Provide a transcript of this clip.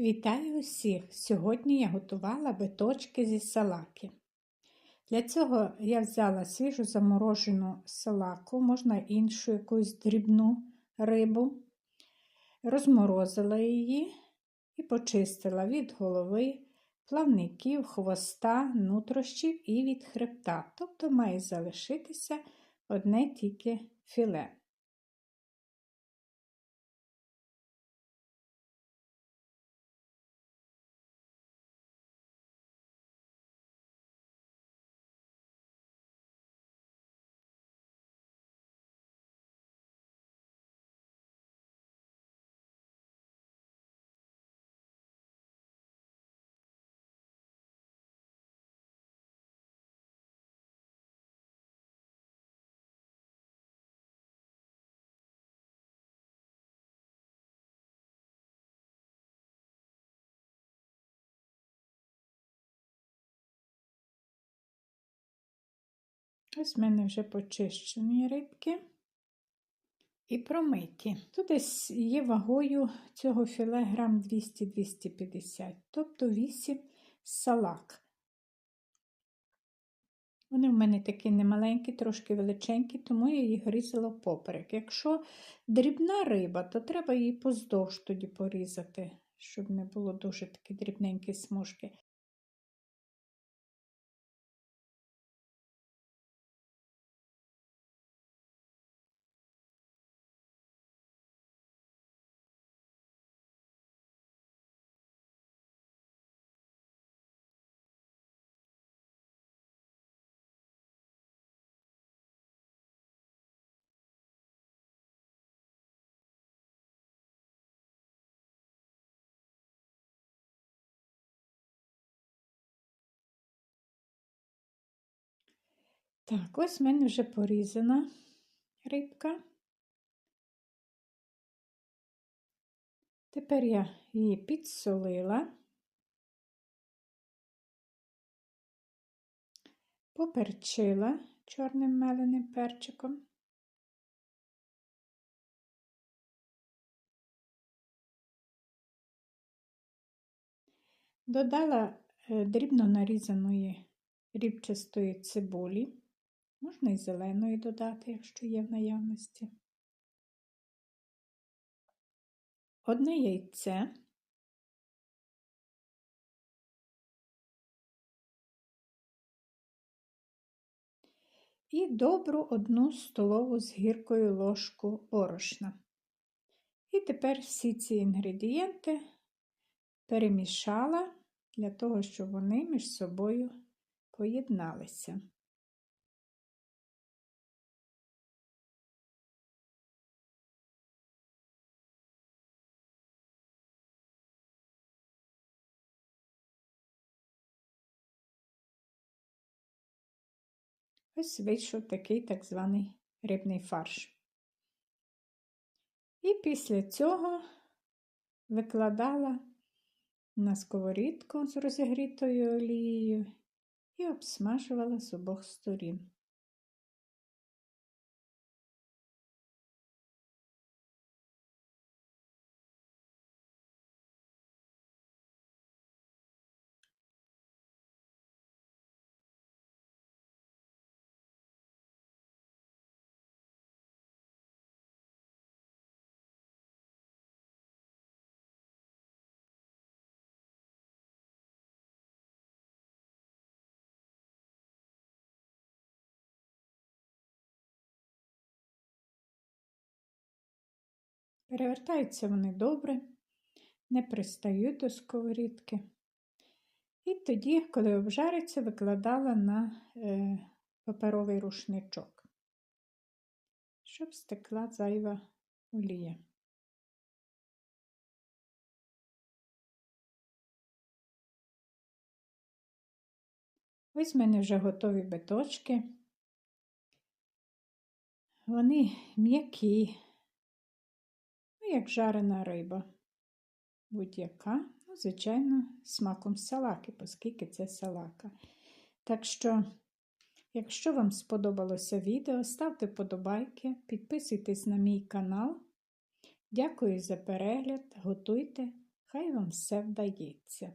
Вітаю усіх! Сьогодні я готувала биточки зі салаки. Для цього я взяла свіжу заморожену салаку, можна іншу якусь дрібну рибу, розморозила її і почистила від голови, плавників, хвоста, нутрощів і від хребта. Тобто має залишитися одне тільки філе. Ось в мене вже почищені рибки і промиті. Тут десь є вагою цього філе грам 200-250, тобто 8 салак. Вони в мене такі немаленькі, трошки величенькі, тому я їх різала поперек. Якщо дрібна риба, то треба її поздовж тоді порізати, щоб не було дуже такі дрібненькі смужки. Так, ось в мене вже порізана рибка. Тепер я її підсолила, поперчила чорним меленим перчиком. Додала е, дрібно нарізаної рібчастої цибулі. Можна і зеленої додати, якщо є в наявності. Одне яйце. І добру одну столову з гіркою ложку борошна. І тепер всі ці інгредієнти перемішала для того, щоб вони між собою поєдналися. Ось вийшов такий так званий рибний фарш. І після цього викладала на сковорідку з розігрітою олією і обсмажувала з обох сторін. Перевертаються вони добре, не пристають до сковорідки. І тоді, коли обжариться, викладала на е, паперовий рушничок, щоб стекла зайва олія. Ось в мене вже готові биточки. Вони м'які як жарена риба. Будь-яка, ну, звичайно, смаком салаки, оскільки це салака. Так що, якщо вам сподобалося відео, ставте подобайки, підписуйтесь на мій канал. Дякую за перегляд, готуйте, Хай вам все вдається.